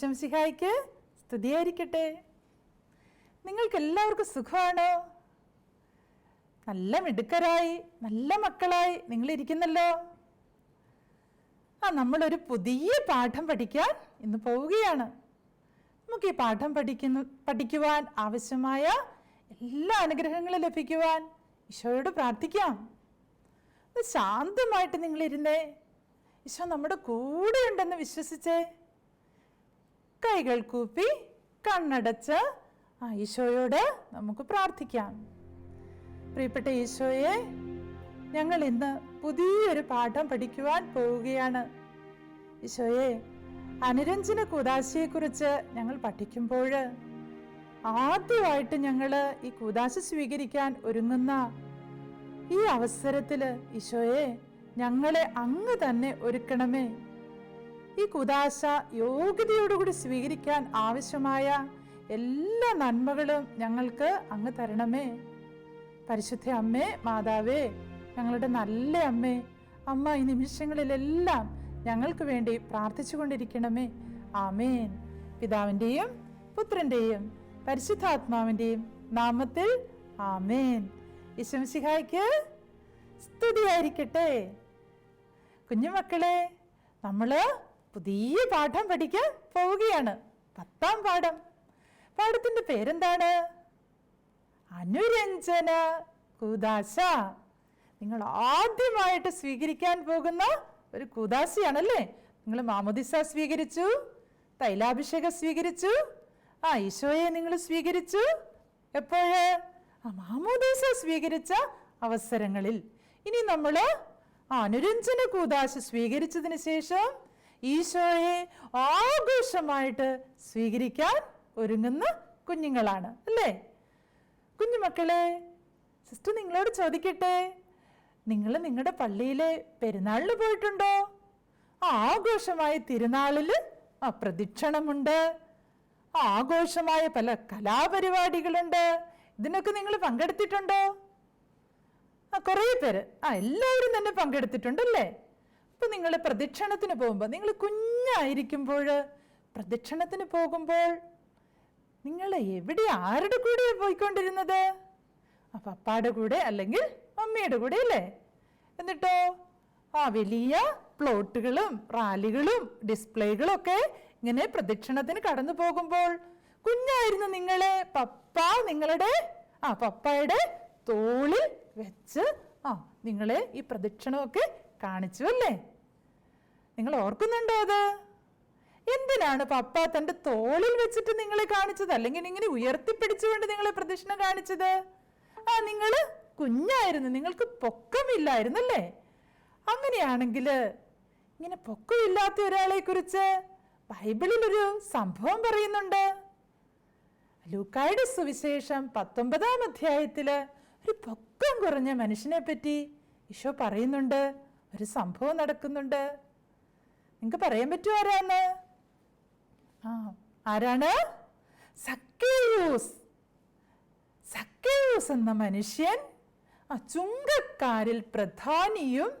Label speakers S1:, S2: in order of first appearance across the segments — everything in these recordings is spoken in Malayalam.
S1: ഈശംസിഹായിക്ക് സ്തുതിയായിരിക്കട്ടെ. നിങ്ങൾക്ക് എല്ലാവർക്കും സുഖമാണോ? നല്ല മിടുക്കരായി നല്ല മക്കളായി നിങ്ങൾ ഇരിക്കുന്നല്ലോ ആ നമ്മളൊരു പുതിയ പാഠം പഠിക്കാൻ ഇന്ന് പോവുകയാണ്. നമുക്ക് ഈ പാഠം പഠിക്കുന്നു പഠിക്കുവാൻ ആവശ്യമായ എല്ലാ അനുഗ്രഹങ്ങളും ലഭിക്കുവാൻ ഈശോയോട് പ്രാർത്ഥിക്കാം. ശാന്തമായിട്ട് നിങ്ങളിരുന്നേ. ഈശോ നമ്മുടെ കൂടെ ഉണ്ടെന്ന് വിശ്വസിച്ചേ. കൈകൾ കൂപ്പി കണ്ണടച്ച് ആ ഈശോയോട് നമുക്ക് പ്രാർത്ഥിക്കാം. പ്രിയപ്പെട്ട ഈശോയെ ഞങ്ങൾ ഇന്ന് പുതിയൊരു പാഠം പഠിക്കുവാൻ പോവുകയാണ്. ഈശോയെ അനുരഞ്ജന കുദാശയെക്കുറിച്ച് ഞങ്ങൾ പഠിക്കുമ്പോൾ ആദ്യമായിട്ട് ഞങ്ങൾ ഈ കുദാശ സ്വീകരിക്കാൻ ഒരുങ്ങുന്ന ഈ അവസരത്തിൽ ഈശോയെ ഞങ്ങളെ അങ്ങ് തന്നെ ഒരുക്കണമേ. ഈ കുദാശ യോഗ്യതയോടുകൂടി സ്വീകരിക്കാൻ ആവശ്യമായ എല്ലാ നന്മകളും ഞങ്ങൾക്ക് അങ്ങ് തരണമേ. പരിശുദ്ധ അമ്മേ മാതാവേ ഞങ്ങളുടെ നല്ല അമ്മേ അമ്മ ഈ നിമിഷങ്ങളിലെല്ലാം ഞങ്ങൾക്ക് വേണ്ടി പ്രാർത്ഥിച്ചു കൊണ്ടിരിക്കണമേ. ആമേൻ. പിതാവിന്റെയും പുത്രന്റെയും പരിശുദ്ധാത്മാവിന്റെയും നാമത്തിൽ ആമേൻ. ഈശംസിഹായ്ക്ക് സ്തുതിയായിരിക്കട്ടെ. കുഞ്ഞുമക്കളെ നമ്മൾ പുതിയ പാഠം പഠിക്കാൻ പോവുകയാണ്. പത്താം പാഠം. പാഠത്തിന്റെ പേരെന്താണ്? അനുരഞ്ജന കുദാശ. നിങ്ങൾ ആദ്യമായിട്ട് സ്വീകരിക്കാൻ പോകുന്ന ഒരു കുദാശയാണല്ലേ? നിങ്ങൾ മാമോദിസ സ്വീകരിച്ചു തൈലാഭിഷേകം സ്വീകരിച്ചു ആ ഈശോയെ നിങ്ങൾ സ്വീകരിച്ചു. എപ്പോഴേ? ആ മാമോദീസ സ്വീകരിച്ച അവസരങ്ങളിൽ. ഇനി നമ്മൾ അനുരഞ്ജന കൂതാശ സ്വീകരിച്ചതിന് ശേഷം ഈശോയെ ആഘോഷമായിട്ട് സ്വീകരിക്കാൻ ഒരുങ്ങുന്ന കുഞ്ഞുങ്ങളാണ് അല്ലേ? കുഞ്ഞുമക്കളെ സിസ്റ്റർ നിങ്ങളോട് ചോദിക്കട്ടെ നിങ്ങൾ നിങ്ങളുടെ പള്ളിയിലെ പെരുന്നാളിന് പോയിട്ടുണ്ടോ? ആഘോഷമായ തിരുനാളിൽ ആ പ്രദക്ഷിണമുണ്ട് ആഘോഷമായ പല കലാപരിപാടികളുണ്ട് ഇതിനൊക്കെ നിങ്ങൾ പങ്കെടുത്തിട്ടുണ്ടോ? ആ കുറേ പേര്. ആ എല്ലാവരും തന്നെ പങ്കെടുത്തിട്ടുണ്ടല്ലേ അപ്പൊ നിങ്ങൾ പ്രദക്ഷിണത്തിന് പോകുമ്പോൾ നിങ്ങൾ കുഞ്ഞായിരിക്കുമ്പോൾ പ്രദക്ഷിണത്തിന് പോകുമ്പോൾ നിങ്ങൾ എവിടെ ആരുടെ കൂടെയാണ് പോയിക്കൊണ്ടിരുന്നത്? ആ കൂടെ അല്ലെങ്കിൽ മമ്മിയുടെ കൂടെ അല്ലേ? എന്നിട്ടോ ആ വലിയ പ്ലോട്ടുകളും റാലികളും ഡിസ്പ്ലേകളും ഒക്കെ ഇങ്ങനെ പ്രദക്ഷിണത്തിന് കടന്നു പോകുമ്പോൾ കുഞ്ഞായിരുന്നു നിങ്ങളെ. പപ്പ നിങ്ങളുടെ ആ പപ്പയുടെ തോളിൽ വെച്ച് ആ നിങ്ങളെ ഈ പ്രദക്ഷിണമൊക്കെ കാണിച്ചു അല്ലേ? നിങ്ങൾ ഓർക്കുന്നുണ്ടോ അത്? എന്തിനാണ് പപ്പ തന്റെ തോളിൽ വെച്ചിട്ട് നിങ്ങളെ കാണിച്ചത്? അല്ലെങ്കിൽ ഇങ്ങനെ ഉയർത്തിപ്പിടിച്ചുകൊണ്ട് നിങ്ങളെ പ്രദക്ഷിണം കാണിച്ചത്? ആ നിങ്ങൾ കുഞ്ഞായിരുന്നു. നിങ്ങൾക്ക് പൊക്കമില്ലായിരുന്നല്ലേ? അങ്ങനെയാണെങ്കിൽ ഇങ്ങനെ പൊക്കമില്ലാത്ത ഒരാളെ കുറിച്ച് ബൈബിളിൽ ഒരു സംഭവം പറയുന്നുണ്ട്. ലൂക്കായുടെ സുവിശേഷം പത്തൊമ്പതാം അധ്യായത്തിൽ ഒരു പൊക്കം കുറഞ്ഞ മനുഷ്യനെ പറ്റി ഈശോ പറയുന്നുണ്ട്. ഒരു സംഭവം നടക്കുന്നുണ്ട്. നിങ്ങൾക്ക് പറയാൻ പറ്റുമോ ആരാന്ന്? ആ ആരാണ്? സക്കേയൂസ്. സക്കേയൂസ് എന്ന മനുഷ്യൻ ആ ചുങ്കക്കാരിൽ പ്രധാനിയും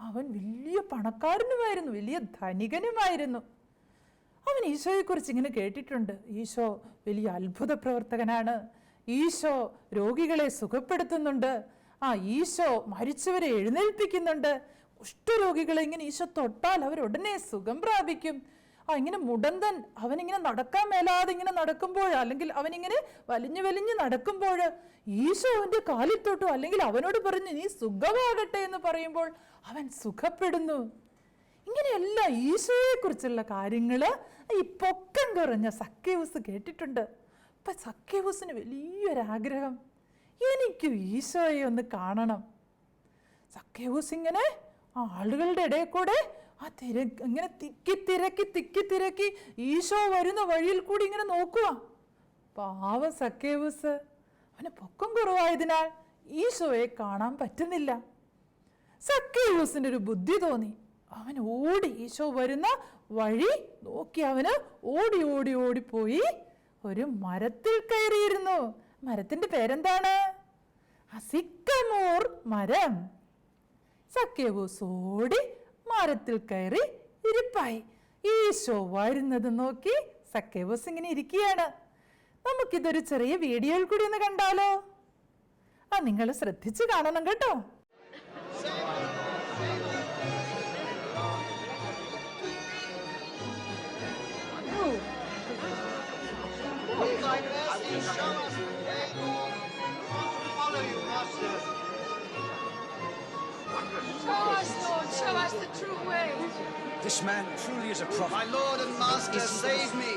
S1: അവൻ വലിയ പണക്കാരനുമായിരുന്നു വലിയ ധനികനുമായിരുന്നു. അവൻ ഈശോയെക്കുറിച്ച് ഇങ്ങനെ കേട്ടിട്ടുണ്ട്. ഈശോ വലിയ അത്ഭുത പ്രവർത്തകനാണ്. ഈശോ രോഗികളെ സുഖപ്പെടുത്തുന്നുണ്ട്. ആ ഈശോ മരിച്ചവരെ എഴുന്നേൽപ്പിക്കുന്നുണ്ട്. കുഷ്ഠരോഗികളെ ഇങ്ങനെ ഈശോ തൊട്ടാൽ അവർ ഉടനെ സുഖം പ്രാപിക്കും. ആ ഇങ്ങനെ മുടന്തൻ അവനിങ്ങനെ നടക്കാൻ മേലാതെ ഇങ്ങനെ നടക്കുമ്പോൾ അല്ലെങ്കിൽ അവനിങ്ങനെ വലിഞ്ഞു വലിഞ്ഞു നടക്കുമ്പോൾ ഈശോ അവന്റെ കാലിൽ തൊട്ടു അല്ലെങ്കിൽ അവനോട് പറഞ്ഞു നീ സുഖമാകട്ടെ എന്ന് പറയുമ്പോൾ അവൻ സുഖപ്പെടുന്നു. ഇങ്ങനെയല്ല ഈശോയെക്കുറിച്ചുള്ള കുറിച്ചുള്ള കാര്യങ്ങൾ ഈ പൊക്കം കുറഞ്ഞ സക്കേവൂസ് കേട്ടിട്ടുണ്ട്. അപ്പൊ സക്കേവൂസിന് വലിയൊരാഗ്രഹം എനിക്കും ഈശോയെ ഒന്ന് കാണണം. സക്കേവൂസ് ഇങ്ങനെ ആളുകളുടെ ഇടയിൽ കൂടെ ആ തിര ഇങ്ങനെ തിക്കി തിരക്കി തിക്കി തിരക്കി ഈശോ വരുന്ന വഴിയിൽ കൂടി ഇങ്ങനെ നോക്കുക. പാവ സക്കേവൂസ് അവന് പൊക്കം കുറവായതിനാൽ ഈശോയെ കാണാൻ പറ്റുന്നില്ല. സക്കേവൂസിന് ഒരു ബുദ്ധി തോന്നി. അവൻ ഓടി ഈശോ വരുന്ന വഴി നോക്കി അവന് ഓടി ഓടി ഓടിപ്പോയി ഒരു മരത്തിൽ കയറിയിരുന്നു. മരത്തിന്റെ പേരെന്താണ്? അസിക്കമോർ മരം. സക്കേവൂസ് ഓടി മരത്തിൽ കയറി ഇരിപ്പായി. ഈശോ വരുന്നത് നോക്കി സക്കേവൂസ് ഇങ്ങനെ ഇരിക്കുകയാണ്. നമുക്കിതൊരു ചെറിയ വീഡിയോയിൽ കൂടി ഒന്ന് കണ്ടാലോ? ആ നിങ്ങൾ ശ്രദ്ധിച്ചു കാണണം കേട്ടോ.
S2: This man truly is a prophet.
S3: My Lord and Master, save me.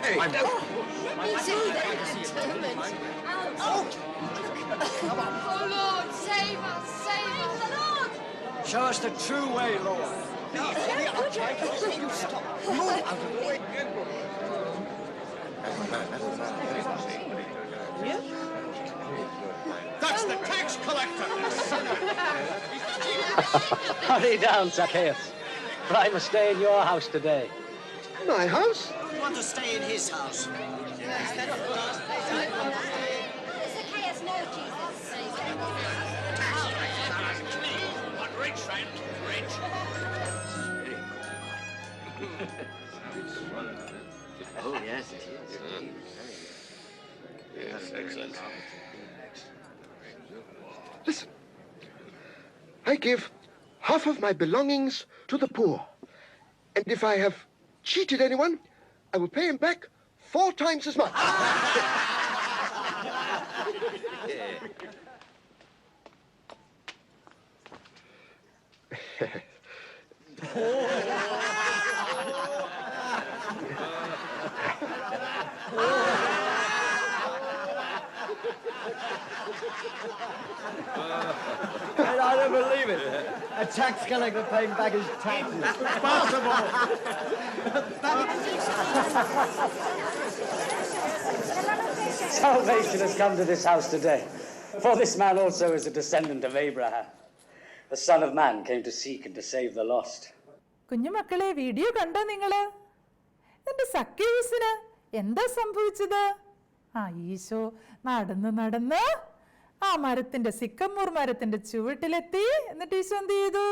S3: Hey,
S4: Let me see that determined. Oh. oh, Lord, save us, save us. Lord!
S2: Show us the true way, Lord.
S3: you stop. Move out of the way. the tax collector.
S5: Hurry down, Zacchaeus. For I must stay in your house today.
S3: My house?
S2: We want to stay in his house.
S4: Zacchaeus, no, Jesus.
S2: But rich, friend, rich.
S5: Oh, yes, it is.
S6: Yes, excellent.
S7: Listen. I give half of my belongings to the poor. And if I have cheated anyone, I will pay him back four times as much.
S5: I don't believe it. A tax collector paying back his taxes. Salvation has come to this house today. For this man also is a descendant of Abraham. The Son of Man came to seek and to save the lost.
S1: കുഞ്ഞുമക്കളെ വീഡിയോ കണ്ടോ നിങ്ങൾ എന്റെ സക്കേവൂസിന് എന്താ സംഭവിച്ചത് ആ ഈശോ നടന്ന് നടന്ന് ആ മരത്തിന്റെ സിക്കമ്മൂർ മരത്തിന്റെ ചുവട്ടിലെത്തി. എന്നിട്ട് ഈശോ എന്ത് ചെയ്തു?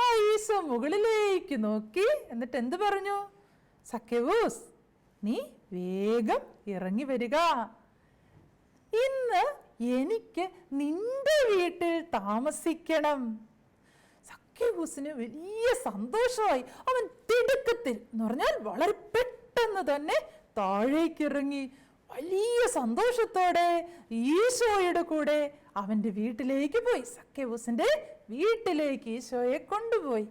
S1: ആ ഈശോ മുകളിലേക്ക് നോക്കി. എന്നിട്ട് എന്ത് പറഞ്ഞു? സഖ്യവൂസ് നീ വേഗം ഇറങ്ങി വരിക. ഇന്ന് എനിക്ക് നിന്റെ വീട്ടിൽ താമസിക്കണം. സഖ്യവൂസിന് വലിയ സന്തോഷമായി. അവൻ തിടുക്കത്തിൽ എന്ന് പറഞ്ഞാൽ വളരെ പെട്ടെന്ന് തന്നെ താഴേക്കിറങ്ങി. വലിയ സന്തോഷത്തോടെ ഈശോയുടെ കൂടെ അവന്റെ വീട്ടിലേക്ക് പോയി. സഖ്യഹൂസിന്റെ വീട്ടിലേക്ക് ഈശോയെ കൊണ്ടുപോയി.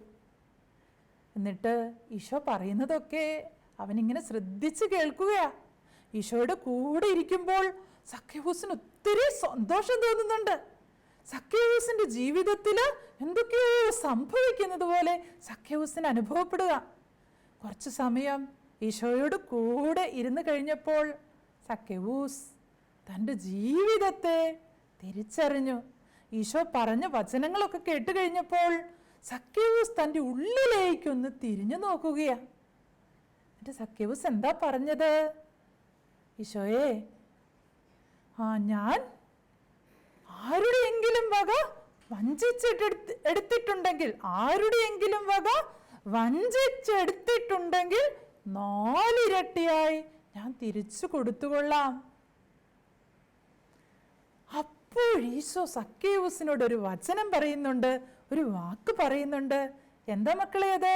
S1: എന്നിട്ട് ഈശോ പറയുന്നതൊക്കെ അവനിങ്ങനെ ശ്രദ്ധിച്ച് കേൾക്കുകയാ. ഈശോയുടെ കൂടെ ഇരിക്കുമ്പോൾ സഖ്യഹൂസിന് ഒത്തിരി സന്തോഷം തോന്നുന്നുണ്ട്. സഖ്യഹൂസിന്റെ ജീവിതത്തിൽ എന്തൊക്കെയോ സംഭവിക്കുന്നത് പോലെ സഖ്യഹൂസിന് അനുഭവപ്പെടുക. കുറച്ച് സമയം ഈശോയോട് കൂടെ ഇരുന്ന് കഴിഞ്ഞപ്പോൾ സഖ്യഹൂസ് തന്റെ ജീവിതത്തെ തിരിച്ചറിഞ്ഞു. ഈശോ പറഞ്ഞ വചനങ്ങളൊക്കെ കേട്ട് കഴിഞ്ഞപ്പോൾ സഖ്യവൂസ് തന്റെ ഉള്ളിലേക്കൊന്ന് തിരിഞ്ഞു നോക്കുകയാണ് എന്നിട്ട് സഖ്യവൂസ് എന്താ പറഞ്ഞത്? ഈശോയെ ആ ഞാൻ ആരുടെയെങ്കിലും വക വഞ്ചിച്ചിട്ടെടുത്ത് എടുത്തിട്ടുണ്ടെങ്കിൽ ആരുടെയെങ്കിലും വക വഞ്ചിച്ചെടുത്തിട്ടുണ്ടെങ്കിൽ നാലിരട്ടിയായി ഞാൻ തിരിച്ചു കൊടുത്തുകൊള്ളാം. അപ്പോൾ ഈശോ ഒരു വചനം പറയുന്നുണ്ട് ഒരു വാക്ക് പറയുന്നുണ്ട്. എന്താ മക്കളെ അത്?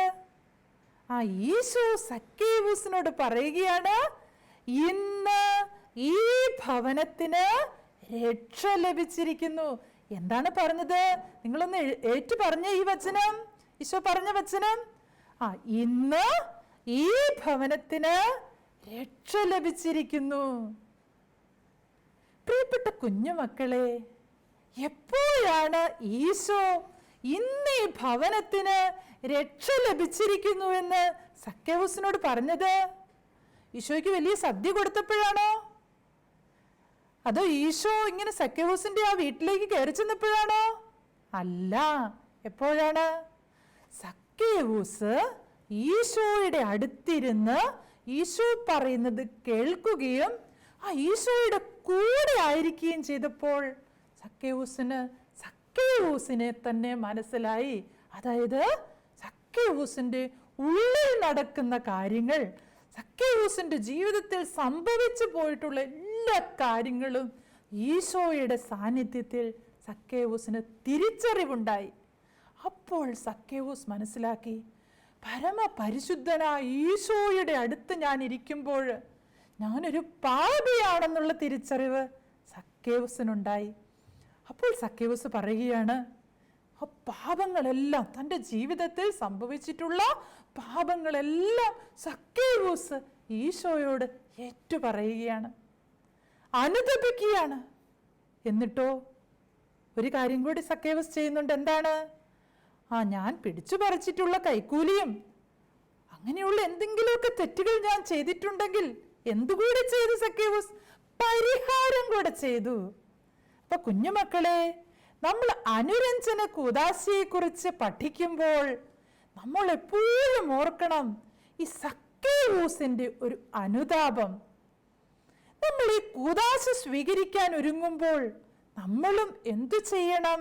S1: ആ ഈശോ സക്കേവൂസിനോട് പറയുകയാണ് ഇന്ന് ഈ ഭവനത്തിന് രക്ഷ ലഭിച്ചിരിക്കുന്നു. എന്താണ് പറഞ്ഞത്? നിങ്ങളൊന്ന് ഏറ്റു പറഞ്ഞ ഈ വചനം. ഈശോ പറഞ്ഞ വചനം. ആ ഇന്ന് ഈ ഭവനത്തിന് രക്ഷ ലഭിച്ചിരിക്കുന്നു. പ്രിയപ്പെട്ട കുഞ്ഞുമക്കളെ എപ്പോഴാണ് ഈശോ ഇന്ന് ഈ ഭവനത്തിന് രക്ഷ ലഭിച്ചിരിക്കുന്നു എന്ന് സഖ്യഹൂസിനോട് പറഞ്ഞത്? ഈശോയ്ക്ക് വലിയ സദ്യ കൊടുത്തപ്പോഴാണോ? അതോ ഈശോ ഇങ്ങനെ സഖ്യഹൂസിന്റെ ആ വീട്ടിലേക്ക് കയറി ചെന്നപ്പോഴാണോ? അല്ല എപ്പോഴാണ്? സഖ്യഹൂസ് ഈശോയുടെ അടുത്തിരുന്ന് ഈശോ പറയുന്നത് കേൾക്കുകയും ആ ഈശോയുടെ കൂടെ ആയിരിക്കുകയും ചെയ്തപ്പോൾ സക്കേവൂസിന് സക്കേവൂസിനെ തന്നെ മനസ്സിലായി. അതായത് സക്കേവൂസിന്റെ ഉള്ളിൽ നടക്കുന്ന കാര്യങ്ങൾ സക്കേവൂസിന്റെ ജീവിതത്തിൽ സംഭവിച്ചു പോയിട്ടുള്ള എല്ലാ കാര്യങ്ങളും ഈശോയുടെ സാന്നിധ്യത്തിൽ സക്കേവൂസിന് തിരിച്ചറിവുണ്ടായി. അപ്പോൾ സക്കേവൂസ് മനസ്സിലാക്കി പരമപരിശുദ്ധനായ ഈശോയുടെ അടുത്ത് ഞാൻ ഇരിക്കുമ്പോൾ ഞാനൊരു പാപിയാണെന്നുള്ള തിരിച്ചറിവ് സക്കേവസിനുണ്ടായി. അപ്പോൾ സക്കേവസ് പറയുകയാണ് ആ പാപങ്ങളെല്ലാം തന്റെ ജീവിതത്തിൽ സംഭവിച്ചിട്ടുള്ള പാപങ്ങളെല്ലാം സക്കേവൂസ് ഈശോയോട് ഏറ്റുപറയുകയാണ് അനുദപിക്കുകയാണ് എന്നിട്ടോ ഒരു കാര്യം കൂടി സക്കേവസ് ചെയ്യുന്നുണ്ട്. എന്താണ്? ആ ഞാൻ പിടിച്ചു പറിച്ചിട്ടുള്ള കൈക്കൂലിയും. അങ്ങനെയുള്ള എന്തെങ്കിലുമൊക്കെ തെറ്റുകൾ ഞാൻ ചെയ്തിട്ടുണ്ടെങ്കിൽ എന്തുകൂടി ചെയ്തു സക്കേവസ് പരിഹാരം കൂടെ ചെയ്തു. അപ്പൊ കുഞ്ഞുമക്കളെ നമ്മൾ അനുരഞ്ജന കുറിച്ച് പഠിക്കുമ്പോൾ നമ്മൾ എപ്പോഴും ഓർക്കണം ഈ സക്കേവൂസിന്റെ ഒരു അനുതാപം. നമ്മൾ ഈ കൂതാശ സ്വീകരിക്കാൻ ഒരുങ്ങുമ്പോൾ നമ്മളും എന്തു ചെയ്യണം?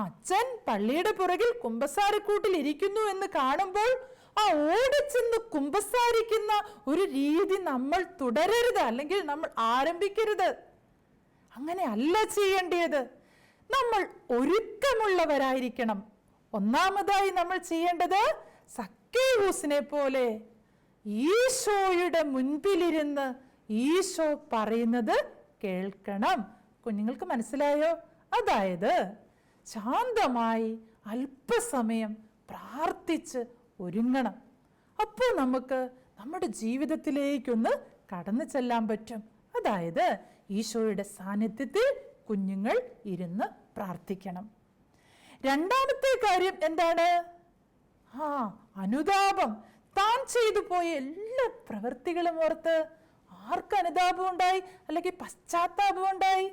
S1: അച്ഛൻ പള്ളിയുടെ പുറകിൽ കുമ്പസാരക്കൂട്ടിൽ ഇരിക്കുന്നു എന്ന് കാണുമ്പോൾ ആ ഓടിച്ചെന്ന് കുമ്പസാരിക്കുന്ന ഒരു രീതി നമ്മൾ തുടരരുത് അല്ലെങ്കിൽ നമ്മൾ ആരംഭിക്കരുത്. അങ്ങനെ അല്ല ചെയ്യേണ്ടത് നമ്മൾ ഒരുക്കമുള്ളവരായിരിക്കണം. ഒന്നാമതായി നമ്മൾ ചെയ്യേണ്ടത് സക്കേവൂസിനെ പോലെ ഈശോയുടെ മുൻപിലിരുന്ന് ഈശോ പറയുന്നത് കേൾക്കണം. കുഞ്ഞുങ്ങൾക്ക് മനസ്സിലായോ? അതായത് ശാന്തമായി അല്പസമയം പ്രാർത്ഥിച്ച് ഒരുങ്ങണം. അപ്പോൾ നമുക്ക് നമ്മുടെ ജീവിതത്തിലേക്കൊന്ന് കടന്നു ചെല്ലാൻ പറ്റും. അതായത് ഈശോയുടെ സാന്നിധ്യത്തിൽ കുഞ്ഞുങ്ങൾ ഇരുന്ന് പ്രാർത്ഥിക്കണം. രണ്ടാമത്തെ കാര്യം എന്താണ്? ആ അനുതാപം. താൻ ചെയ്തു പോയ എല്ലാ പ്രവൃത്തികളും ഓർത്ത് ആർക്ക് അനുതാപം ഉണ്ടായി അല്ലെങ്കിൽ പശ്ചാത്താപം ഉണ്ടായി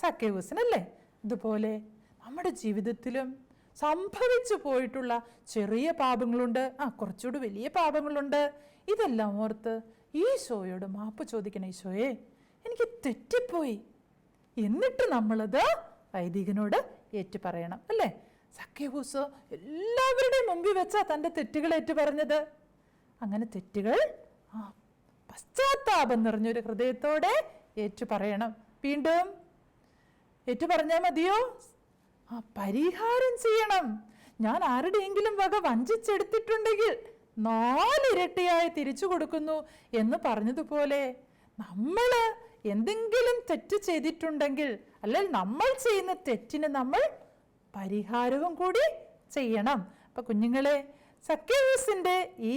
S1: സക്കേവൂസിനല്ലേ ഇതുപോലെ നമ്മുടെ ജീവിതത്തിലും സംഭവിച്ചു പോയിട്ടുള്ള ചെറിയ പാപങ്ങളുണ്ട്. ആ കുറച്ചുകൂടി വലിയ പാപങ്ങളുണ്ട്. ഇതെല്ലാം ഓർത്ത് ഈശോയോട് മാപ്പ് ചോദിക്കണം ഈശോയെ എനിക്ക് തെറ്റിപ്പോയി. എന്നിട്ട് നമ്മളത് വൈദികനോട് ഏറ്റു പറയണം അല്ലേ? സഖ്യഭൂസ് എല്ലാവരുടെയും മുമ്പിൽ വെച്ചാ തന്റെ തെറ്റുകൾ ഏറ്റു പറഞ്ഞത് അങ്ങനെ തെറ്റുകൾ ആ പശ്ചാത്താപം നിറഞ്ഞൊരു ഹൃദയത്തോടെ ഏറ്റു പറയണം വീണ്ടും ഏറ്റു പറഞ്ഞാൽ മതിയോ? ആ പരിഹാരം ചെയ്യണം. ഞാൻ ആരുടെയെങ്കിലും വക വഞ്ചിച്ചെടുത്തിട്ടുണ്ടെങ്കിൽ നാലിരട്ടിയായി തിരിച്ചു കൊടുക്കുന്നു എന്ന് പറഞ്ഞതുപോലെ നമ്മൾ എന്തെങ്കിലും തെറ്റ് ചെയ്തിട്ടുണ്ടെങ്കിൽ അല്ലെങ്കിൽ നമ്മൾ ചെയ്യുന്ന തെറ്റിന് നമ്മൾ പരിഹാരവും കൂടി ചെയ്യണം. അപ്പൊ കുഞ്ഞുങ്ങളെ സക്കേസിന്റെ ഈ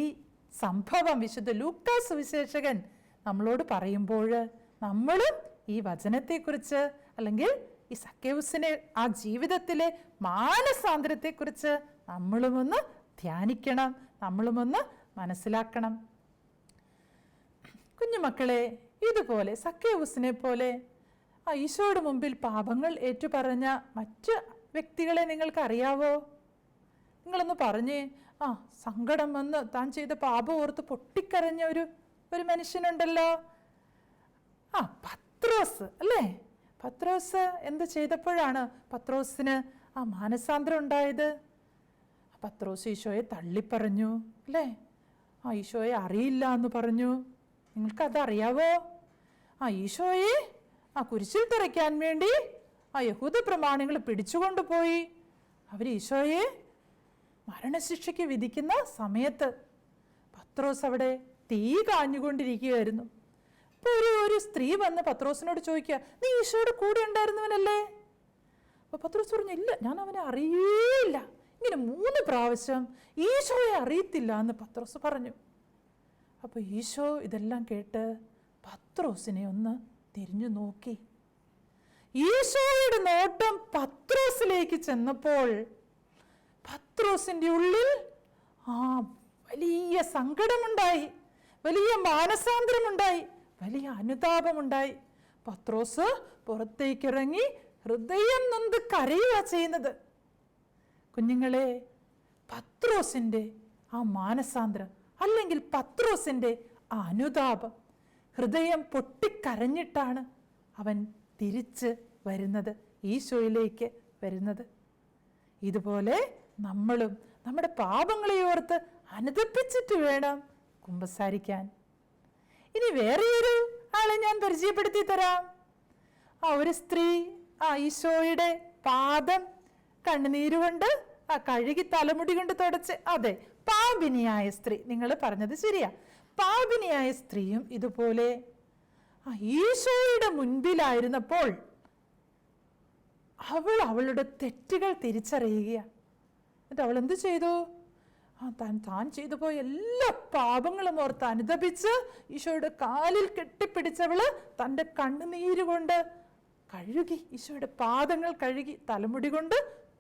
S1: സംഭവം വിശുദ്ധ ലൂക്കാസ് സുവിശേഷകൻ നമ്മളോട് പറയുമ്പോൾ നമ്മളും ഈ വചനത്തെക്കുറിച്ച് അല്ലെങ്കിൽ ഈ സക്കേവ്സിനെ ആ ജീവിതത്തിലെ മാനസാന്തരത്തെക്കുറിച്ച് നമ്മളുമൊന്ന് ധ്യാനിക്കണം നമ്മളുമൊന്ന് മനസ്സിലാക്കണം. കുഞ്ഞുമക്കളെ ഇതുപോലെ സക്കേവസിനെ പോലെ ആ ഈശോയുടെ മുമ്പിൽ പാപങ്ങൾ ഏറ്റുപറഞ്ഞ മറ്റ് വ്യക്തികളെ നിങ്ങൾക്ക് അറിയാവോ നിങ്ങളൊന്ന് പറഞ്ഞേ ആ സങ്കടം വന്ന് താൻ ചെയ്ത പാപം ഓർത്ത് പൊട്ടിക്കരഞ്ഞ ഒരു ഒരു മനുഷ്യനുണ്ടല്ലോ. ആ പത്രോസ് അല്ലേ? പത്രോസ് എന്ത് ചെയ്തപ്പോഴാണ് പത്രോസിന് ആ മാനസാന്തരം ഉണ്ടായത്? പത്രോസ് ഈശോയെ തള്ളിപ്പറഞ്ഞു. അല്ലേ? ആ ഈശോയെ അറിയില്ല എന്ന് പറഞ്ഞു. നിങ്ങൾക്കതറിയാവോ? ആ ഈശോയെ ആ കുരിശിൽ തറയ്ക്കാൻ വേണ്ടി ആ യഹൂദ പ്രമാണികൾ പിടിച്ചുകൊണ്ടുപോയി. അവർ ഈശോയെ മരണശിക്ഷയ്ക്ക് വിധിക്കുന്ന സമയത്ത് പത്രോസ് അവിടെ തീ കാഞ്ഞുകൊണ്ടിരിക്കുകയായിരുന്നു. അപ്പോൾ ഒരു ഒരു സ്ത്രീ വന്ന് പത്രോസിനോട് ചോദിക്കുക നീ ഈശോയുടെ കൂടെ ഉണ്ടായിരുന്നവനല്ലേ? അപ്പോൾ പത്രോസ് പറഞ്ഞു ഇല്ല ഞാൻ അവനെ അറിയില്ല ഇങ്ങനെ മൂന്ന് പ്രാവശ്യം ഈശോയെ അറിയത്തില്ല എന്ന് പത്രോസ് പറഞ്ഞു. അപ്പോൾ ഈശോ ഇതെല്ലാം കേട്ട് പത്രോസിനെ ഒന്ന് തിരിഞ്ഞു നോക്കി. ഈശോയുടെ നോട്ടം പത്രോസിലേക്ക് ചെന്നപ്പോൾ പത്രോസിന്റെ ഉള്ളിൽ ആ വലിയ സങ്കടമുണ്ടായി വലിയ മാനസാന്തരമുണ്ടായി. വലിയ അനുതാപമുണ്ടായി. പത്രോസ് പുറത്തേക്കിറങ്ങി ഹൃദയം നൊന്ത് കരയുക ചെയ്യുന്നത്. കുഞ്ഞുങ്ങളെ പത്രോസിന്റെ ആ മാനസാന്തരം അല്ലെങ്കിൽ പത്രോസിന്റെ ആ അനുതാപം ഹൃദയം പൊട്ടിക്കരഞ്ഞിട്ടാണ് അവൻ തിരിച്ച് വരുന്നത് ഈശോയിലേക്ക് വരുന്നത്. ഇതുപോലെ നമ്മളും നമ്മുടെ പാപങ്ങളെ ഓർത്ത് അനുദപ്പിച്ചിട്ട് വേണം കുമ്പസാരിക്കാൻ. ഇനി വേറെയൊരു ആളെ ഞാൻ പരിചയപ്പെടുത്തി തരാം. ആ ഒരു സ്ത്രീ ആ ഈശോയുടെ പാദം കണ്ണുനീരുകൊണ്ട് ആ കഴുകി തലമുടി കൊണ്ട് തുടച്ച് അതെ പാപിനിയായ സ്ത്രീ. നിങ്ങൾ പറഞ്ഞത് ശരിയാ. പാപിനിയായ സ്ത്രീയും ഇതുപോലെ ആ ഈശോയുടെ മുൻപിലായിരുന്നപ്പോൾ അവൾ അവളുടെ തെറ്റുകൾ തിരിച്ചറിയുകയാണ് എന്നിട്ട് അവൾ എന്ത് ചെയ്തു? താൻ താൻ ചെയ്തു പോയ എല്ലാ പാപങ്ങളും ഓർത്ത് അനുദപിച്ച് ഈശോയുടെ കാലിൽ കെട്ടിപ്പിടിച്ചവൾ തന്റെ കണ്ണുനീര് കൊണ്ട് കഴുകി ഈശോയുടെ പാദങ്ങൾ കഴുകി തലമുടി കൊണ്ട്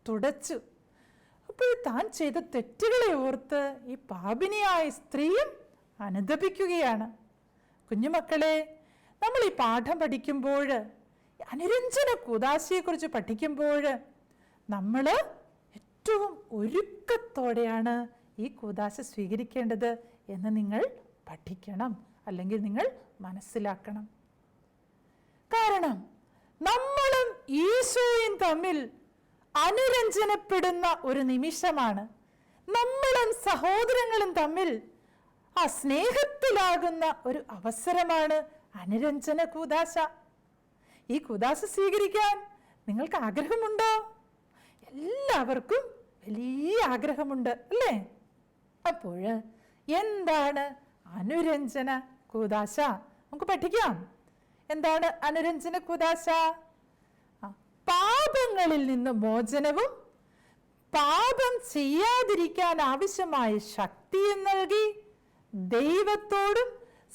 S1: തുടച്ചു. അപ്പോൾ താൻ ചെയ്ത തെറ്റുകളെ ഓർത്ത് ഈ പാപിനിയായ സ്ത്രീയും അനുദപിക്കുകയാണ്. കുഞ്ഞുമക്കളെ നമ്മൾ ഈ പാഠം പഠിക്കുമ്പോൾ അനുരഞ്ജന കൂതാശിയെക്കുറിച്ച് പഠിക്കുമ്പോൾ നമ്മൾ ഏറ്റവും ഒരുക്കത്തോടെയാണ് ഈ കൂതാശ സ്വീകരിക്കേണ്ടത് എന്ന് നിങ്ങൾ പഠിക്കണം. അല്ലെങ്കിൽ നിങ്ങൾ മനസ്സിലാക്കണം. കാരണം നമ്മളും ഈശോയും തമ്മിൽ അനുരഞ്ജനപ്പെടുന്ന ഒരു നിമിഷമാണ്. നമ്മളും സഹോദരങ്ങളും തമ്മിൽ ആ സ്നേഹത്തിലാകുന്ന ഒരു അവസരമാണ് അനുരഞ്ജന കൂതാശ ഈ കൂതാശ സ്വീകരിക്കാൻ നിങ്ങൾക്ക് ആഗ്രഹമുണ്ടോ? എല്ലാവർക്കും വലിയ ആഗ്രഹമുണ്ട് അല്ലേ? അപ്പോൾ എന്താണ് അനുരഞ്ജന കൂതാശ നമുക്ക് പഠിക്കാം. എന്താണ് അനുരഞ്ജന കൂതാശ പാപങ്ങളിൽ നിന്ന് മോചനവും പാപം ചെയ്യാതിരിക്കാൻ ആവശ്യമായ ശക്തിയും നൽകി ദൈവത്തോടും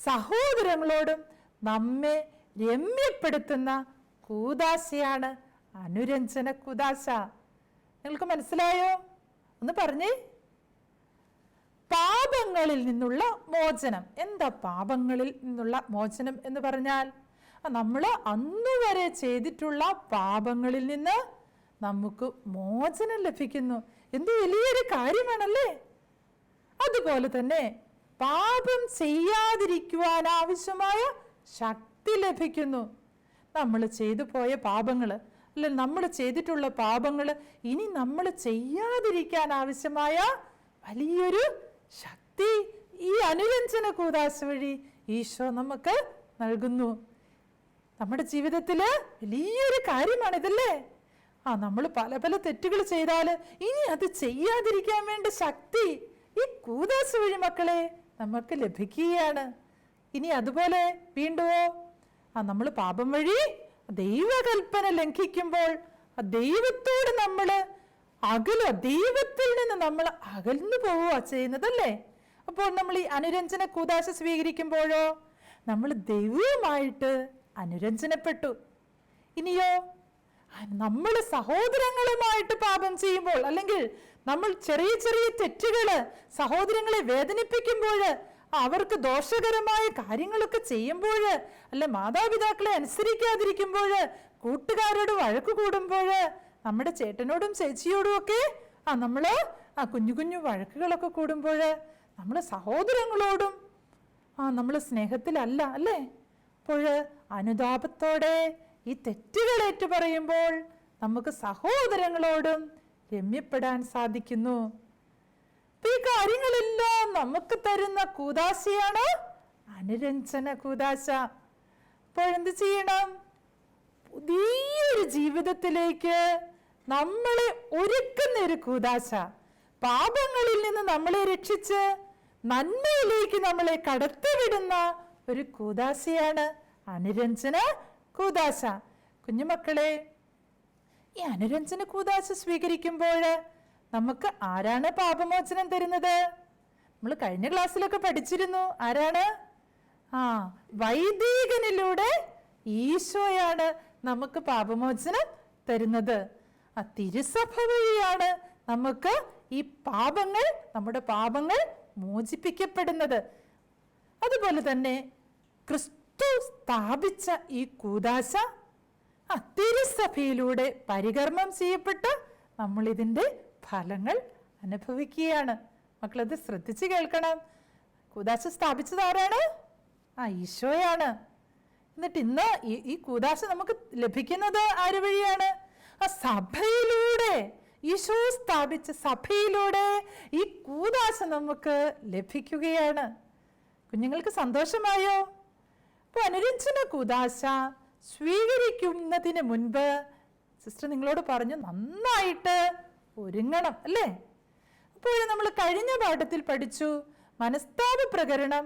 S1: സഹോദരങ്ങളോടും നമ്മെ രമ്യപ്പെടുത്തുന്ന കൂതാശയാണ് അനുരഞ്ജന കൂതാശ നിങ്ങൾക്ക് മനസ്സിലായോ? ഒന്ന് പറഞ്ഞേ. പാപങ്ങളിൽ നിന്നുള്ള മോചനം. എന്താ പാപങ്ങളിൽ നിന്നുള്ള മോചനം എന്ന് പറഞ്ഞാൽ? നമ്മൾ അന്നുവരെ ചെയ്തിട്ടുള്ള പാപങ്ങളിൽ നിന്ന് നമുക്ക് മോചനം ലഭിക്കുന്നു. എന്ത് വലിയൊരു കാര്യമാണല്ലേ? അതുപോലെ തന്നെ പാപം ചെയ്യാതിരിക്കുവാൻ ആവശ്യമായ ശക്തി ലഭിക്കുന്നു. നമ്മൾ ചെയ്തു പോയ പാപങ്ങൾ അല്ലെ നമ്മൾ ചെയ്തിട്ടുള്ള പാപങ്ങൾ ഇനി നമ്മൾ ചെയ്യാതിരിക്കാൻ ആവശ്യമായ വലിയൊരു ശക്തി ഈ അനുരഞ്ജന കൂതാശ വഴി ഈശോ നമുക്ക് നൽകുന്നു. നമ്മുടെ ജീവിതത്തിൽ വലിയൊരു കാര്യമാണ് ഇതല്ലേ? ആ നമ്മൾ പല പല തെറ്റുകൾ ചെയ്താൽ ഇനി അത് ചെയ്യാതിരിക്കാൻ വേണ്ട ശക്തി ഈ കൂതാശ വഴി മക്കളെ നമുക്ക് ലഭിക്കുകയാണ്. ഇനി അതുപോലെ വീണ്ടുമോ ആ നമ്മൾ പാപം വഴി ദൈവകൽപ്പന ലംഘിക്കുമ്പോൾ ദൈവത്തോട് നമ്മൾ അകല? ദൈവത്തിൽ നിന്ന് നമ്മൾ അകന്നു പോവുക ചെയ്യുന്നതല്ലേ? അപ്പോൾ നമ്മൾ ഈ അനുരഞ്ജന കൂതാശ സ്വീകരിക്കുമ്പോഴോ? നമ്മൾ ദൈവവുമായിട്ട് അനുരഞ്ജനപ്പെട്ടു. ഇനിയോ? നമ്മൾ സഹോദരങ്ങളുമായിട്ട് പാപം ചെയ്യുമ്പോൾ അല്ലെങ്കിൽ നമ്മൾ ചെറിയ ചെറിയ തെറ്റുകൾ സഹോദരങ്ങളെ വേദനിപ്പിക്കുമ്പോൾ അവർക്ക് ദോഷകരമായ കാര്യങ്ങളൊക്കെ ചെയ്യുമ്പോൾ അല്ല മാതാപിതാക്കളെ അനുസരിക്കാതിരിക്കുമ്പോൾ കൂട്ടുകാരോട് വഴക്ക് കൂടുമ്പോൾ നമ്മുടെ ചേട്ടനോടും ചേച്ചിയോടും ഒക്കെ ആ നമ്മൾ ആ കുഞ്ഞു കുഞ്ഞു വഴക്കുകളൊക്കെ കൂടുമ്പോൾ നമ്മൾ സഹോദരങ്ങളോടും ആ നമ്മൾ സ്നേഹത്തിലല്ല അല്ലേ? അപ്പോൾ അനുതാപത്തോടെ ഈ തെറ്റുകൾ ഏറ്റു പറയുമ്പോൾ നമുക്ക് സഹോദരങ്ങളോടും രമ്യപ്പെടാൻ സാധിക്കുന്നു. ഈ കാര്യങ്ങളെല്ലാം നമുക്ക് തരുന്ന കൂതാശയാണ് അനുരഞ്ജന കൂതാശ. അപ്പോഴെന്ത് ചെയ്യണം? പുതിയൊരു ജീവിതത്തിലേക്ക് നമ്മളെ ഒരുക്കുന്ന ഒരു കൂതാശ. പാപങ്ങളിൽ നിന്ന് നമ്മളെ രക്ഷിച്ച് നന്മയിലേക്ക് നമ്മളെ കടത്തിവിടുന്ന ഒരു കൂതാശയാണ് അനുരഞ്ജന കൂതാശ. കുഞ്ഞുമക്കളെ ഈ അനുരഞ്ജന കൂതാശ സ്വീകരിക്കുമ്പോൾ നമുക്ക് ആരാണ് പാപമോചനം തരുന്നത്? നമ്മൾ കഴിഞ്ഞ ക്ലാസ്സിലൊക്കെ പഠിച്ചിരുന്നു. ആരാണ്? ആ വൈദികനിലൂടെ ഈശോയാണ് നമുക്ക് പാപമോചനം തരുന്നത്. ആ തിരുസഭ വഴിയാണ് നമുക്ക് ഈ പാപങ്ങൾ നമ്മുടെ പാപങ്ങൾ മോചിപ്പിക്കപ്പെടുന്നത്. അതുപോലെ തന്നെ ക്രിസ്തു സ്ഥാപിച്ച ഈ കൂതാശ ആ തിരുസഭയിലൂടെ പരികർമ്മം ചെയ്യപ്പെട്ട് നമ്മളിതിന്റെ ഫലങ്ങൾ അനുഭവിക്കുകയാണ്. മക്കളത് ശ്രദ്ധിച്ച് കേൾക്കണം. കൂതാശ സ്ഥാപിച്ചത് ആരാണ്? ആ ഈശോയാണ്. എന്നിട്ട് ഇന്ന് ഈ കൂതാശ നമുക്ക് ലഭിക്കുന്നത് ആര് വഴിയാണ്? ആ സഭയിലൂടെ ഈശോ സ്ഥാപിച്ച സഭയിലൂടെ ഈ കൂതാശ നമുക്ക് ലഭിക്കുകയാണ്. കുഞ്ഞുങ്ങൾക്ക് സന്തോഷമായോ? അപ്പൊ അനുരഞ്ജന കൂതാശ സ്വീകരിക്കുന്നതിന് മുൻപ് സിസ്റ്റർ നിങ്ങളോട് പറഞ്ഞു നന്നായിട്ട് ഒരുങ്ങണം അല്ലേ? അപ്പോൾ നമ്മൾ കഴിഞ്ഞ പാഠത്തിൽ പഠിച്ചു മനസ്താപ പ്രകരണം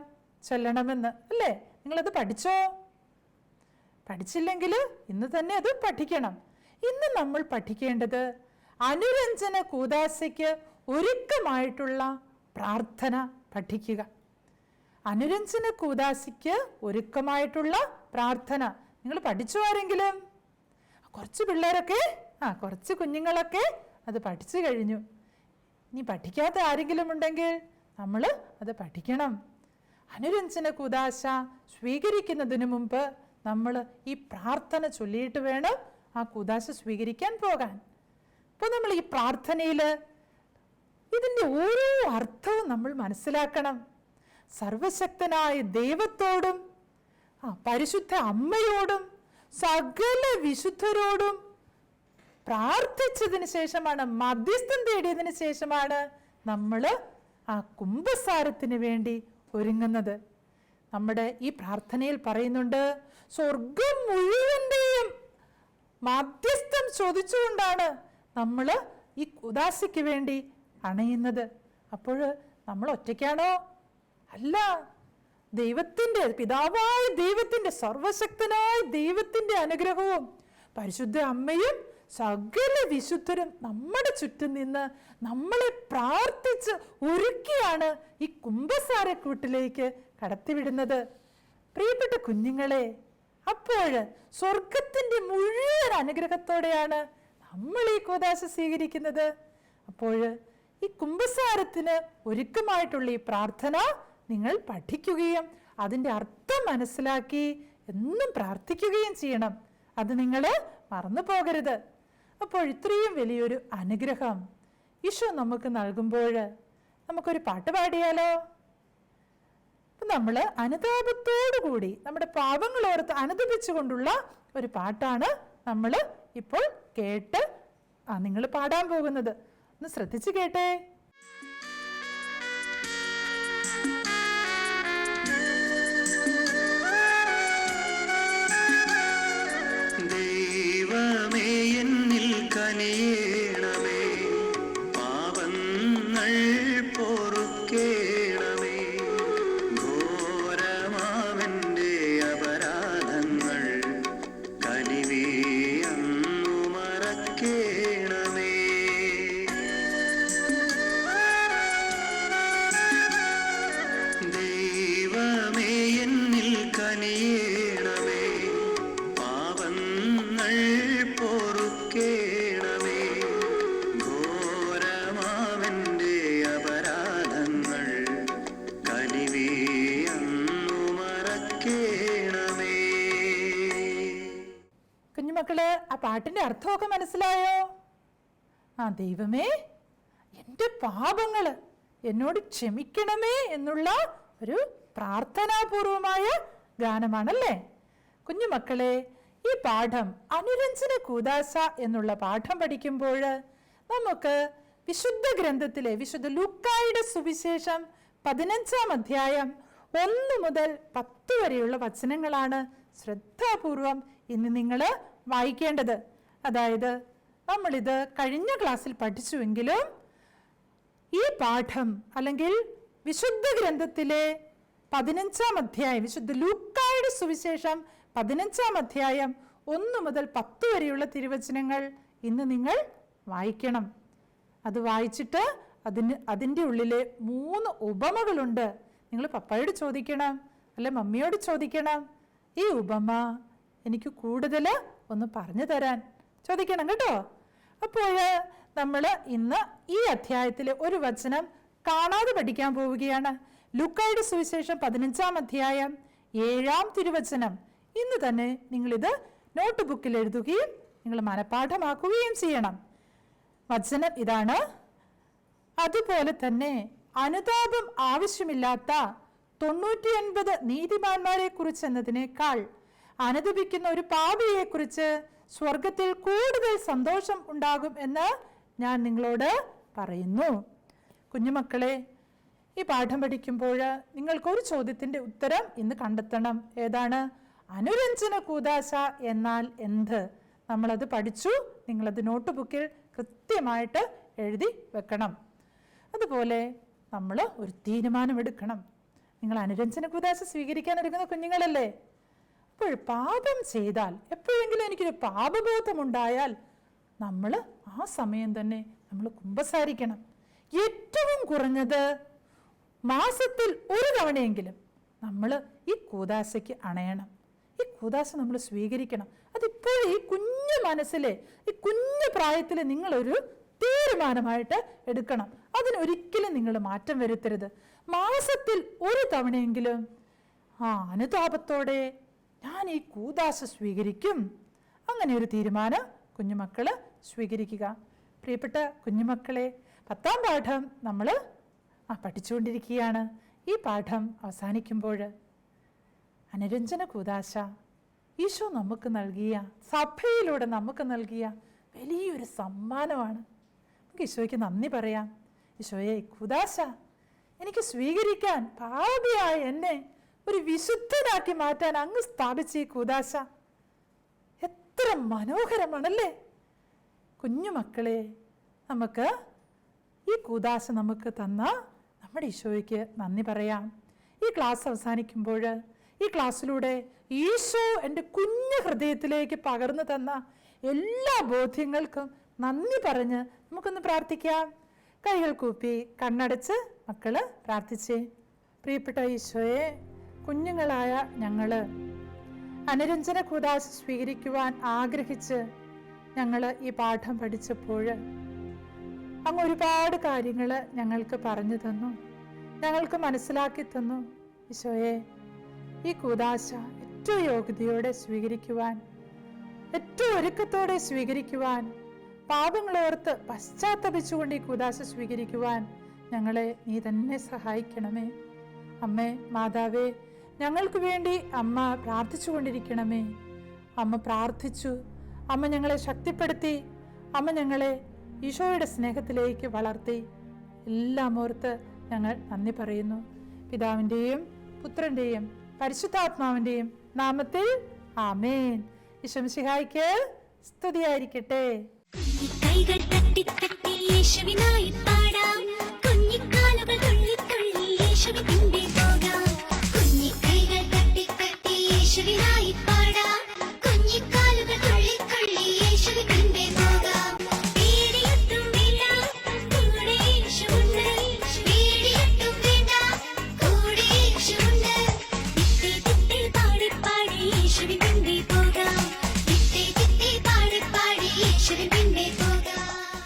S1: ചൊല്ലണമെന്ന് അല്ലേ? നിങ്ങളത് പഠിച്ചോ? പഠിച്ചില്ലെങ്കിൽ ഇന്ന് തന്നെ അത് പഠിക്കണം. ഇന്ന് നമ്മൾ പഠിക്കേണ്ടത് അനുരഞ്ജന കൂദാശയ്ക്ക് ഒരുക്കമായിട്ടുള്ള പ്രാർത്ഥന പഠിക്കുക. അനുരഞ്ജന കൂദാശയ്ക്ക് ഒരുക്കമായിട്ടുള്ള പ്രാർത്ഥന. നിങ്ങൾ പഠിച്ചു ആരെങ്കിലും? കുറച്ച് പിള്ളേരൊക്കെ? ആ കുറച്ച് കുഞ്ഞുങ്ങളൊക്കെ അത് പഠിച്ചു കഴിഞ്ഞു. ഇനി പഠിക്കാത്ത ആരെങ്കിലും ഉണ്ടെങ്കിൽ നമ്മൾ അത് പഠിക്കണം. അനുരഞ്ജന കൂദാശ സ്വീകരിക്കുന്നതിന് മുമ്പ് നമ്മൾ ഈ പ്രാർത്ഥന ചൊല്ലിയിട്ട് വേണം ആ കൂതാശ സ്വീകരിക്കാൻ പോകാൻ. അപ്പോൾ നമ്മൾ ഈ പ്രാർത്ഥനയിൽ ഇതിന്റെ ഓരോ അർത്ഥവും നമ്മൾ മനസ്സിലാക്കണം. സർവശക്തനായ ദൈവത്തോടും ആ പരിശുദ്ധ അമ്മയോടും സകല വിശുദ്ധരോടും പ്രാർത്ഥിച്ചതിന് ശേഷമാണ് മധ്യസ്ഥം തേടിയതിന് ശേഷമാണ് നമ്മൾ ആ കുംഭസാരത്തിന് വേണ്ടി ഒരുങ്ങുന്നത്. നമ്മുടെ ഈ പ്രാർത്ഥനയിൽ പറയുന്നുണ്ട് സ്വർഗം മുഴുവന്റെയും മധ്യസ്ഥം ചോദിച്ചുകൊണ്ടാണ് നമ്മൾ ഈ ഉദാസിക്ക് വേണ്ടി അണയുന്നത്. അപ്പോൾ നമ്മൾ ഒറ്റയ്ക്കാണോ? അല്ല. ദൈവത്തിന്റെ പിതാവായ ദൈവത്തിന്റെ സർവശക്തനായ ദൈവത്തിന്റെ അനുഗ്രഹവും പരിശുദ്ധ അമ്മയും സകല വിശുദ്ധരും നമ്മുടെ ചുറ്റും നിന്ന് നമ്മളെ പ്രാർത്ഥിച്ച് ഒരുക്കിയാണ് ഈ കുംഭസാരക്കൂട്ടിലേക്ക് കടത്തിവിടുന്നത്. പ്രിയപ്പെട്ട കുഞ്ഞുങ്ങളെ അപ്പോൾ സ്വർഗത്തിന്റെ മുഴുവൻ അനുഗ്രഹത്തോടെയാണ് നമ്മൾ ഈ കൂതാശ സ്വീകരിക്കുന്നത്. അപ്പോൾ ഈ കുംഭസാരത്തിന് ഒരുക്കമായിട്ടുള്ള ഈ പ്രാർത്ഥന നിങ്ങൾ പഠിക്കുകയും അതിന്റെ അർത്ഥം മനസ്സിലാക്കി എന്നും പ്രാർത്ഥിക്കുകയും ചെയ്യണം. അത് നിങ്ങൾ മറന്നു പോകരുത്. അപ്പോൾ ഇത്രയും വലിയൊരു അനുഗ്രഹം ഈശോ നമുക്ക് നൽകുമ്പോൾ നമുക്കൊരു പാട്ട് പാടിയാലോ? നമ്മൾ അനുതാപത്തോടു കൂടി നമ്മുടെ പാപങ്ങൾ ഓർത്ത് അനുദപിച്ചുകൊണ്ടുള്ള ഒരു പാട്ടാണ് നമ്മൾ ഇപ്പോൾ കേട്ട് ആ നിങ്ങൾ പാടാൻ പോകുന്നത്. ഒന്ന് ശ്രദ്ധിച്ചു കേട്ടേ. പാട്ടിന്റെ അർത്ഥമൊക്കെ മനസ്സിലായോ? ആ ദൈവമേ എന്റെ പാപങ്ങൾ എന്നോട് ക്ഷമിക്കണമേ എന്നുള്ള ഒരു പ്രാർത്ഥനാപൂർവമായ ഗാനമാണല്ലേ? കുഞ്ഞുമക്കളെ ഈ പാഠം അനുരഞ്ജന കൂദാസ എന്നുള്ള പാഠം പഠിക്കുമ്പോൾ നമുക്ക് വിശുദ്ധ ഗ്രന്ഥത്തിലെ വിശുദ്ധ ലൂക്കായുടെ സുവിശേഷം പതിനഞ്ചാം അധ്യായം ഒന്ന് മുതൽ പത്ത് വരെയുള്ള വചനങ്ങളാണ് ശ്രദ്ധാപൂർവം ഇന്ന് നിങ്ങൾ വായിക്കേണ്ടത്. അതായത് നമ്മളിത് കഴിഞ്ഞ ക്ലാസ്സിൽ പഠിച്ചുവെങ്കിലും ഈ പാഠം അല്ലെങ്കിൽ വിശുദ്ധ ഗ്രന്ഥത്തിലെ പതിനഞ്ചാം അധ്യായം വിശുദ്ധ ലൂക്കായുടെ സുവിശേഷം പതിനഞ്ചാം അധ്യായം ഒന്ന് മുതൽ പത്ത് വരെയുള്ള തിരുവചനങ്ങൾ ഇന്ന് നിങ്ങൾ വായിക്കണം. അത് വായിച്ചിട്ട് അതിന് അതിന്റെ ഉള്ളിലെ മൂന്ന് ഉപമകളുണ്ട്. നിങ്ങൾ പപ്പയോട് ചോദിക്കണം അല്ലെ മമ്മിയോട് ചോദിക്കണം ഈ ഉപമ എനിക്ക് കൂടുതൽ ഒന്ന് പറഞ്ഞു തരാൻ ചോദിക്കണം കേട്ടോ. അപ്പോൾ നമ്മൾ ഇന്ന് ഈ അധ്യായത്തിൽ ഒരു വചനം കാണാതെ പഠിക്കാൻ പോവുകയാണ്. ലുക്കായുടെ സുവിശേഷം പതിനഞ്ചാം അധ്യായം ഏഴാം തിരുവചനം. ഇന്ന് തന്നെ നിങ്ങളിത് നോട്ട് ബുക്കിൽ എഴുതുകയും നിങ്ങൾ മനഃപ്പാഠമാക്കുകയും ചെയ്യണം. വചനം ഇതാണ്. അതുപോലെ തന്നെ അനുതാപം ആവശ്യമില്ലാത്ത തൊണ്ണൂറ്റിയൊൻപത് നീതിമാന്മാരെ കുറിച്ച് എന്നതിനേക്കാൾ അനുദപിക്കുന്ന ഒരു പാപിയെ കുറിച്ച് സ്വർഗത്തിൽ കൂടുതൽ സന്തോഷം ഉണ്ടാകും എന്ന് ഞാൻ നിങ്ങളോട് പറയുന്നു. കുഞ്ഞുമക്കളെ ഈ പാഠം പഠിക്കുമ്പോൾ നിങ്ങൾക്ക് ഒരു ചോദ്യത്തിന്റെ ഉത്തരം ഇന്ന് കണ്ടെത്തണം. ഏതാണ്? അനുരഞ്ജന കൂതാശ എന്നാൽ എന്ത്? നമ്മളത് പഠിച്ചു നിങ്ങളത് നോട്ട് ബുക്കിൽ കൃത്യമായിട്ട് എഴുതി വെക്കണം. അതുപോലെ നമ്മൾ ഒരു തീരുമാനമെടുക്കണം. നിങ്ങൾ അനുരഞ്ജന കൂതാശ സ്വീകരിക്കാൻ എടുക്കുന്ന കുഞ്ഞുങ്ങളല്ലേ? അപ്പോൾ പാപം ചെയ്താൽ എപ്പോഴെങ്കിലും എനിക്കൊരു പാപബോധമുണ്ടായാൽ നമ്മൾ ആ സമയം തന്നെ നമ്മൾ കുമ്പസാരിക്കണം. ഏറ്റവും കുറഞ്ഞത് മാസത്തിൽ ഒരു തവണയെങ്കിലും നമ്മൾ ഈ കൂതാശയ്ക്ക് അണയണം. ഈ കൂതാശ നമ്മൾ സ്വീകരിക്കണം. അതിപ്പോഴും ഈ കുഞ്ഞു മനസ്സിലെ ഈ കുഞ്ഞു പ്രായത്തിൽ നിങ്ങളൊരു തീരുമാനമായിട്ട് എടുക്കണം. അതിനൊരിക്കലും നിങ്ങൾ മാറ്റം വരുത്തരുത്. മാസത്തിൽ ഒരു തവണയെങ്കിലും ആ അനുതാപത്തോടെ ഞാൻ ഈ കൂതാശ സ്വീകരിക്കും. അങ്ങനെ ഒരു തീരുമാനം കുഞ്ഞുമക്കൾ സ്വീകരിക്കുക. പ്രിയപ്പെട്ട കുഞ്ഞുമക്കളെ പത്താം പാഠം നമ്മൾ ആ പഠിച്ചുകൊണ്ടിരിക്കുകയാണ്. ഈ പാഠം അവസാനിക്കുമ്പോൾ അനുരഞ്ജന കൂതാശ ഈശോ നമുക്ക് നൽകിയ സഭയിലൂടെ നമുക്ക് നൽകിയ വലിയൊരു സമ്മാനമാണ്. നമുക്ക് ഈശോയ്ക്ക് നന്ദി പറയാം. ഈശോയെ കുദാശ എനിക്ക് സ്വീകരിക്കാൻ പാപിയായ എന്നെ ഒരു വിശുദ്ധനാക്കി മാറ്റാൻ അങ്ങ് സ്ഥാപിച്ച ഈ കൂതാശ എത്ര മനോഹരമാണല്ലേ? കുഞ്ഞുമക്കളെ നമുക്ക് ഈ കൂതാശ നമുക്ക് തന്ന നമ്മുടെ ഈശോയ്ക്ക് നന്ദി പറയാം. ഈ ക്ലാസ് അവസാനിക്കുമ്പോൾ ഈ ക്ലാസ്സിലൂടെ ഈശോ എന്റെ കുഞ്ഞു ഹൃദയത്തിലേക്ക് പകർന്നു തന്ന എല്ലാ ബോധ്യങ്ങൾക്കും നന്ദി പറഞ്ഞ് നമുക്കൊന്ന് പ്രാർത്ഥിക്കാം. കൈകൾ കൂപ്പി കണ്ണടച്ച് മക്കൾ പ്രാർത്ഥിച്ചേ. പ്രിയപ്പെട്ട ഈശോയെ കുഞ്ഞുങ്ങളായ ഞങ്ങൾ. അനുരഞ്ജന കൂതാശ സ്വീകരിക്കുവാൻ ആഗ്രഹിച്ച് ഞങ്ങൾ ഈ പാഠം പഠിച്ചപ്പോൾ അങ്ങ് ഒരുപാട് കാര്യങ്ങൾ ഞങ്ങൾക്ക് പറഞ്ഞു തന്നു. ഞങ്ങൾക്ക് മനസ്സിലാക്കി തന്നു. ഈശോയെ ഈ കൂതാശ ഏറ്റവും യോഗ്യതയോടെ സ്വീകരിക്കുവാൻ ഏറ്റവും ഒരുക്കത്തോടെ സ്വീകരിക്കുവാൻ പാപങ്ങളോർത്ത് പശ്ചാത്തപിച്ചുകൊണ്ട് ഈ കൂതാശ സ്വീകരിക്കുവാൻ ഞങ്ങളെ നീ തന്നെ സഹായിക്കണമേ. അമ്മേ മാതാവേ ഞങ്ങൾക്ക് വേണ്ടി അമ്മ പ്രാർത്ഥിച്ചു കൊണ്ടിരിക്കണമേ അമ്മ പ്രാർത്ഥിച്ചു. അമ്മ ഞങ്ങളെ ശക്തിപ്പെടുത്തി. അമ്മ ഞങ്ങളെ ഈശോയുടെ സ്നേഹത്തിലേക്ക് വളർത്തി. എല്ലാം ഓർത്ത് ഞങ്ങൾ നന്ദി പറയുന്നു. പിതാവിന്റെയും പുത്രന്റെയും പരിശുദ്ധാത്മാവിന്റെയും നാമത്തിൽ ആമേൻ. വിശംസിഹായിക്ക് സ്തുതിയായിരിക്കട്ടെ.
S8: കൈകൾ തട്ടി തട്ടി പാടാം. കുഞ്ഞിക്കാലുകൾ തുള്ളി തുള്ളി യേശുവിന്റെ Shri